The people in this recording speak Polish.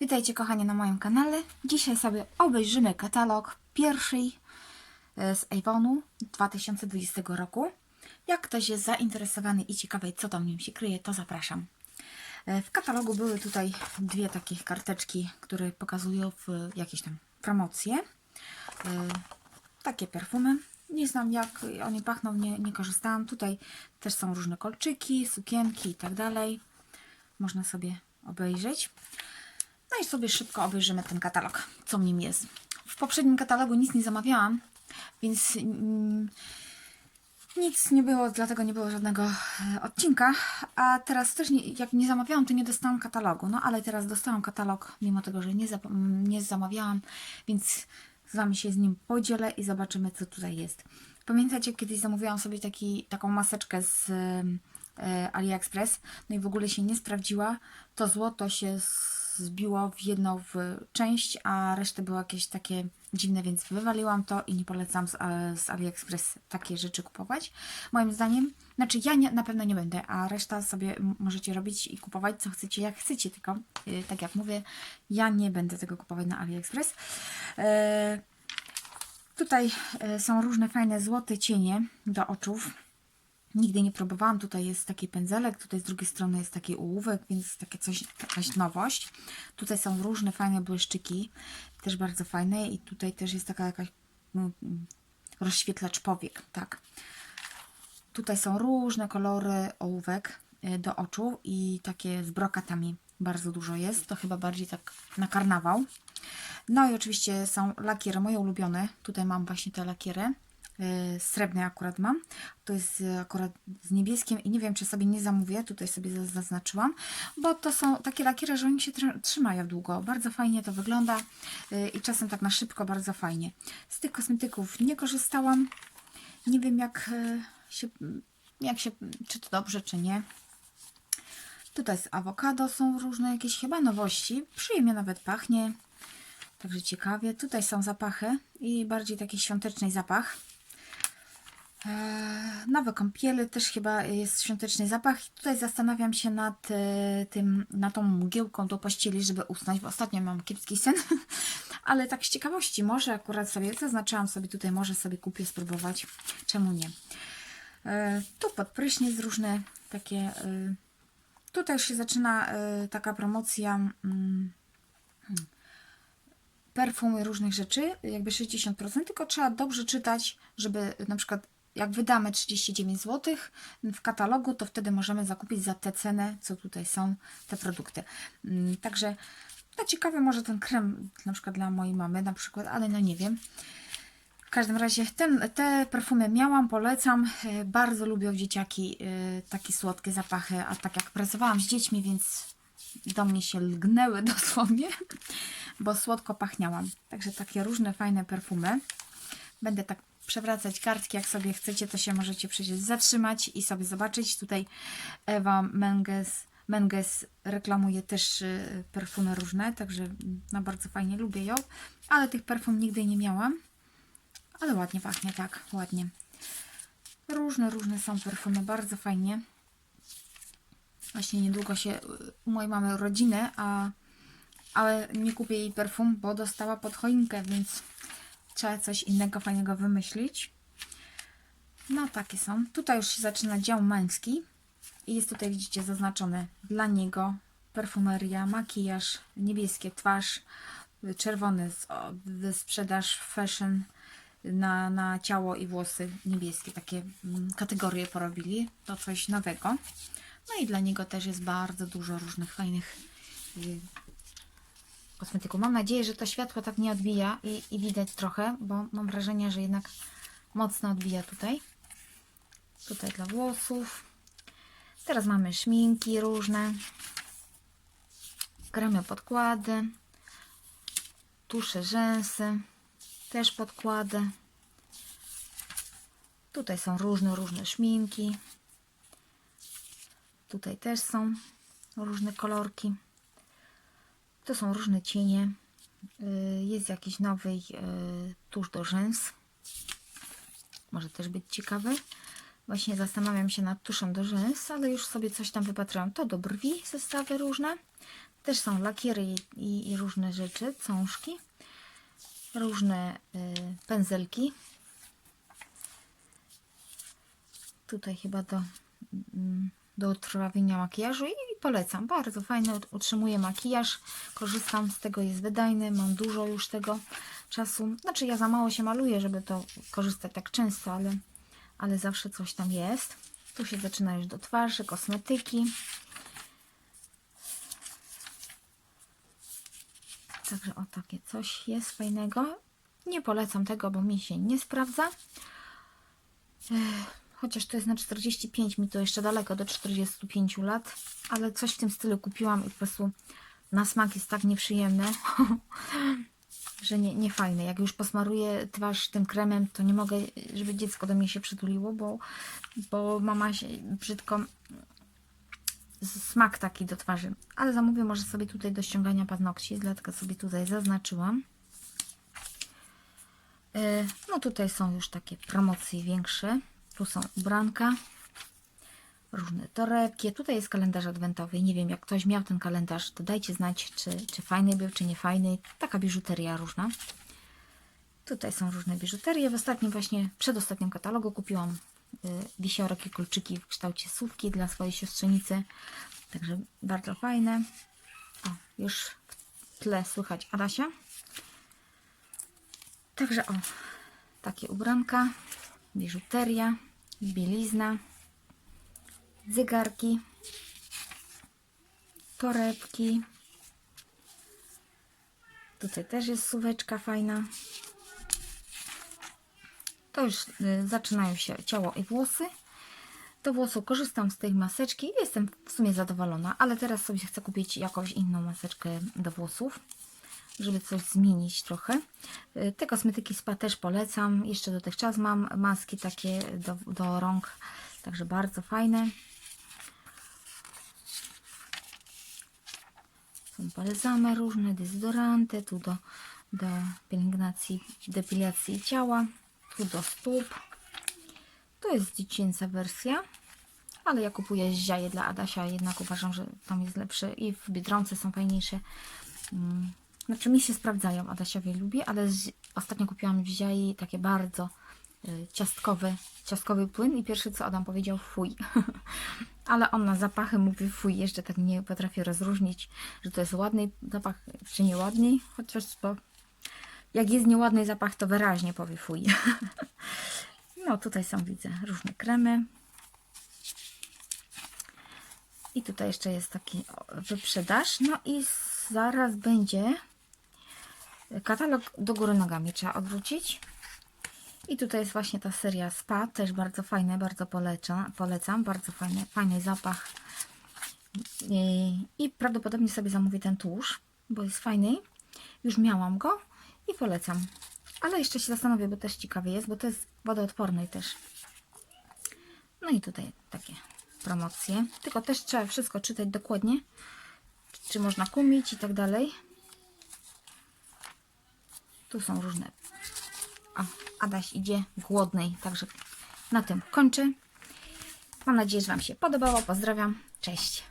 Witajcie kochani na moim kanale. Dzisiaj sobie obejrzymy katalog pierwszej e, z Avonu 2020 roku. Jak ktoś jest zainteresowany i ciekawy, co tam w nim się kryje, to zapraszam. E, W katalogu były tutaj dwie takie karteczki, które pokazują jakieś tam promocje. E, Takie perfumy. Nie znam jak oni pachną, nie, nie korzystałam. Tutaj też są różne kolczyki, sukienki i tak dalej. Można sobie obejrzeć. No i sobie szybko obejrzymy ten katalog, co w nim jest. W poprzednim katalogu nic nie zamawiałam, więc mm, nic nie było, dlatego nie było żadnego e, odcinka. A teraz też, nie, jak nie zamawiałam, to nie dostałam katalogu. No ale teraz dostałam katalog, mimo tego, że nie, zap- mm, nie zamawiałam, więc z Wami się z nim podzielę i zobaczymy, co tutaj jest. Pamiętacie, kiedyś zamówiłam sobie taki, taką maseczkę z e, AliExpress, no i w ogóle się nie sprawdziła. To złoto się zbiło w jedną w część, a resztę było jakieś takie dziwne, więc wywaliłam to i nie polecam z, z AliExpress takie rzeczy kupować. Moim zdaniem, znaczy ja nie, na pewno nie będę, a reszta sobie możecie robić i kupować co chcecie, jak chcecie, tylko e, tak jak mówię, ja nie będę tego kupować na AliExpress. E, Tutaj e, są różne fajne złote cienie do oczów. Nigdy nie próbowałam. Tutaj jest taki pędzelek, tutaj z drugiej strony jest taki ołówek, więc takie coś, jakaś nowość. Tutaj są różne fajne błyszczyki, też bardzo fajne i tutaj też jest taka jakaś no, rozświetlacz powiek, tak. Tutaj są różne kolory ołówek e, do oczu i takie z brokatami bardzo dużo jest. To chyba bardziej tak na karnawał. No i oczywiście są lakiery, moje ulubione. Tutaj mam właśnie te lakiery. Yy, Srebrne akurat mam. To jest yy, akurat z niebieskim i nie wiem, czy sobie nie zamówię. Tutaj sobie zaz- zaznaczyłam, bo to są takie lakiery, że oni się tr- trzymają długo. Bardzo fajnie to wygląda yy, i czasem tak na szybko bardzo fajnie. Z tych kosmetyków nie korzystałam. Nie wiem, jak się, jak się, czy to dobrze, czy nie. Tutaj z awokado są różne jakieś chyba nowości. Przyjemnie nawet pachnie. Także ciekawie. Tutaj są zapachy i bardziej taki świąteczny zapach. Eee, nowe kąpiele też chyba jest świąteczny zapach. I tutaj zastanawiam się nad e, tym, nad tą mgiełką do pościeli, żeby usnąć, bo ostatnio mam kiepski sen. Ale tak z ciekawości, może akurat sobie zaznaczyłam sobie tutaj, może sobie kupię spróbować. Czemu nie? E, tu pod prysznic różne takie. E, tutaj już się zaczyna e, taka promocja. Mm, perfumy różnych rzeczy, jakby 60%, tylko trzeba dobrze czytać, żeby na przykład jak wydamy 39 zł w katalogu, to wtedy możemy zakupić za tę cenę, co tutaj są te produkty. Mm, Także no ciekawe może ten krem na przykład dla mojej mamy na przykład, ale no nie wiem. W każdym razie ten, te perfumy miałam, polecam. E, Bardzo lubią dzieciaki e, takie słodkie zapachy, a tak jak pracowałam z dziećmi, więc do mnie się lgnęły dosłownie, bo słodko pachniałam. Także takie różne fajne perfumy. Będę tak przewracać kartki, jak sobie chcecie, to się możecie przecież zatrzymać i sobie zobaczyć. Tutaj Ewa Menges, Menges reklamuje też y, perfumy różne, także mm, no bardzo fajnie lubię ją, ale tych perfum nigdy nie miałam. Ale ładnie pachnie, tak, ładnie. Różne, różne są perfumy, bardzo fajnie. Właśnie niedługo się y, u mojej mamy urodziny, a ale nie kupię jej perfum, bo dostała pod choinkę, więc trzeba coś innego fajnego wymyślić. No takie są. Tutaj już się zaczyna dział męski i jest tutaj widzicie zaznaczone dla niego perfumeria, makijaż, niebieskie twarz, czerwony z, o, sprzedaż fashion na, na ciało i włosy niebieskie. Takie mm, kategorie porobili. To coś nowego. No i dla niego też jest bardzo dużo różnych fajnych y, kosmetyków. Mam nadzieję, że to światło tak nie odbija i, i widać trochę, bo mam wrażenie, że jednak mocno odbija tutaj. Tutaj dla włosów. Teraz mamy szminki różne. Kremy podkłady. Tusze rzęsy. Też podkłady. Tutaj są różne, różne szminki. Tutaj też są różne kolorki. To są różne cienie. Y, Jest jakiś nowy y, tusz do rzęs. Może też być ciekawy. Właśnie zastanawiam się nad tuszem do rzęs, ale już sobie coś tam wypatrzyłam. To do brwi zestawy różne. Też są lakiery i, i, i różne rzeczy, cążki, różne y, pędzelki. Tutaj chyba do, do utrwawienia makijażu i, polecam. Bardzo fajny, ut- utrzymuje makijaż. Korzystam z tego, jest wydajny, mam dużo już tego czasu. Znaczy ja za mało się maluję, żeby to korzystać tak często, ale, ale zawsze coś tam jest. Tu się zaczyna już do twarzy, kosmetyki. Także o takie coś jest fajnego. Nie polecam tego, bo mi się nie sprawdza. Ech, Chociaż to jest na 45, mi to jeszcze daleko do 45 lat, ale coś w tym stylu kupiłam i po prostu na smak jest tak nieprzyjemny, że nie, nie fajne. Jak już posmaruję twarz tym kremem, to nie mogę, żeby dziecko do mnie się przytuliło, bo, bo mama się brzydko smak taki do twarzy. Ale zamówię może sobie tutaj do ściągania paznokci, dlatego sobie tutaj zaznaczyłam. E, No tutaj są już takie promocje większe. Tu są ubranka, różne torebki. Tutaj jest kalendarz adwentowy. Nie wiem, jak ktoś miał ten kalendarz, to dajcie znać, czy, czy fajny był, czy nie fajny. Taka biżuteria różna. Tutaj są różne biżuterie. W ostatnim właśnie, przedostatnim katalogu kupiłam y, wisiorek i kolczyki w kształcie słówki dla swojej siostrzenicy. Także bardzo fajne. O, już w tle słychać Adasia. Także o, takie ubranka, biżuteria, bielizna, zegarki, torebki. Tutaj też jest suweczka fajna. To już y, zaczynają się ciało i włosy. Do włosów korzystam z tej maseczki jestem w sumie zadowolona, ale teraz sobie chcę kupić jakąś inną maseczkę do włosów, żeby coś zmienić trochę. Y, Te kosmetyki spa też polecam. Jeszcze dotychczas mam maski takie do, do rąk, także bardzo fajne. Są balsamy różne, dezodoranty, tu do, do pielęgnacji, depilacji ciała, tu do stóp. To jest dziecięca wersja, ale ja kupuję ziaje dla Adasia, jednak uważam, że tam jest lepsze i w Biedronce są fajniejsze. Znaczy mi się sprawdzają, Adasiowie lubię, ale z, ostatnio kupiłam w ziai takie bardzo y, ciastkowy, ciastkowy płyn i pierwsze co Adam powiedział fuj. ale on na zapachy mówi fuj, jeszcze tak nie potrafię rozróżnić, że to jest ładny zapach czy nieładny, chociaż to jak jest nieładny zapach, to wyraźnie powie fuj. No, tutaj są, widzę, różne kremy. I tutaj jeszcze jest taki wyprzedaż. No i zaraz będzie katalog do góry nogami. Trzeba odwrócić. I tutaj jest właśnie ta seria spa, też bardzo fajne, bardzo polecam, polecam bardzo fajny, fajny zapach. I, I prawdopodobnie sobie zamówię ten tłuszcz, bo jest fajny. Już miałam go i polecam. Ale jeszcze się zastanowię, bo też ciekawy jest, bo to jest wodoodporny też. No i tutaj takie promocje. Tylko też trzeba wszystko czytać dokładnie, czy można kumić i tak dalej. Tu są różne. O, Adaś idzie głodnej, także na tym kończę. Mam nadzieję, że Wam się podobało. Pozdrawiam. Cześć.